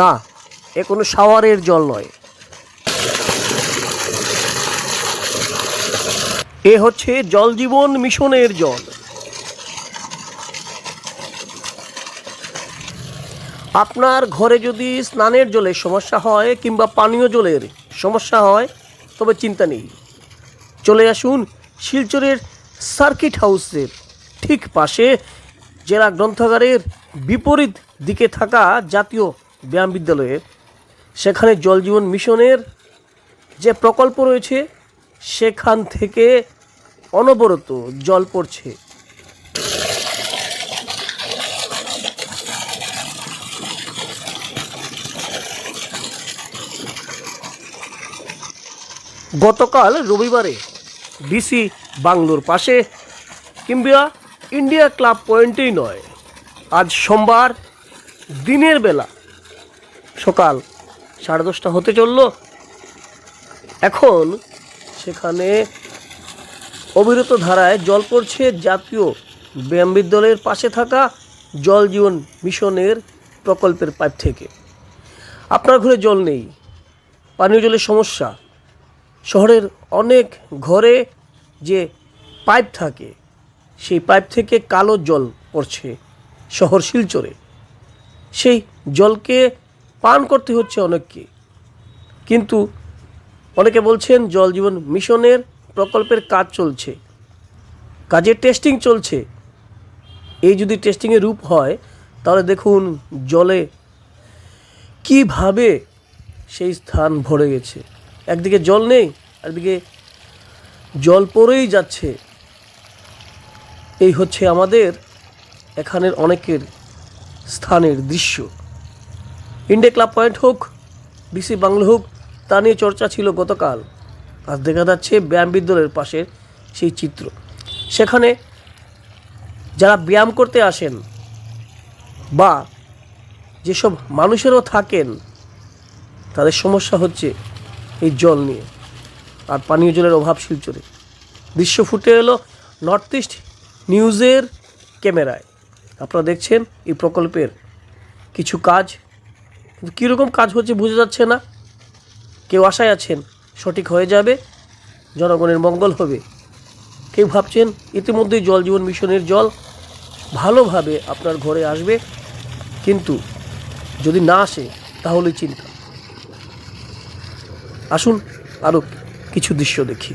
না, এ কোনো শাওয়ারের জল নয়। এ হচ্ছে জল জীবন মিশনের জল। আপনার ঘরে যদি স্নানের জলের সমস্যা হয় কিংবা পানীয় জলের সমস্যা হয়, তবে চিন্তা নেই। চলে আসুন শিলচরের সার্কিট হাউসের ঠিক পাশে, জেলা গ্রন্থাগারের বিপরীত দিকে থাকা জাতীয় ব্যায়াম বিদ্যালয়ের সেখানে জল জীবন মিশনের যে প্রকল্প রয়েছে, সেখান থেকে অনবরত জল পড়ছে। গতকাল রবিবারে ডিসি বাংলোর পাশে কিংবা ইন্ডিয়া ক্লাব পয়েন্টেই নয়, আজ সোমবার দিনের বেলা সকাল সাড়ে দশটা হতে চলল। এখন সেখানে অবিরত ধারায় জল পড়ছে জাতীয় ব্যায়াম বিদ্যালয়ের পাশে থাকা জল জীবন মিশনের প্রকল্পের পাইপ থেকে। আপনার ঘরে জল নেই, পানীয় জলের সমস্যা। শহরের অনেক ঘরে যে পাইপ থাকে, সেই পাইপ থেকে কালো জল পড়ছে শহর শিলচরে। সেই জলকে পান করতে হচ্ছে অনেককে। কিন্তু অনেকে বলছেন জল জীবন মিশনের প্রকল্পের কাজ চলছে, কাজের টেস্টিং চলছে। এই যদি টেস্টিংয়ের রূপ হয়, তাহলে দেখুন জলে কীভাবে সেই স্থান ভরে গেছে। একদিকে জল নেই একদিকে জল পড়েই যাচ্ছে। এই হচ্ছে আমাদের এখানের অনেকের স্থানের দৃশ্য। ইন্ডিয়া ক্লাব পয়েন্ট হোক ডিসি বাংলো হোক তা নিয়ে চর্চা ছিল গতকাল। আজ দেখা যাচ্ছে ব্যায়াম বিদ্যালয়ের পাশের সেই চিত্র। সেখানে যারা ব্যায়াম করতে আসেন বা যেসব মানুষেরও থাকেন, তাদের সমস্যা হচ্ছে এই জল নিয়ে আর পানীয় জলের অভাব শিলচরে। দৃশ্য ফুটে এলো নর্থ ইস্ট নিউজের ক্যামেরায়। আপনারা দেখছেন এই প্রকল্পের কিছু কাজ কীরকম কাজ হচ্ছে বোঝা যাচ্ছে না। কেউ আশায় আছেন সঠিক হয়ে যাবে, জনগণের মঙ্গল হবে। কেউ ভাবছেন ইতিমধ্যেই জল জীবন মিশনের জল ভালোভাবে আপনার ঘরে আসবে, কিন্তু যদি না আসে তাহলে চিন্তা। আসুন আরও কিছু দৃশ্য দেখি।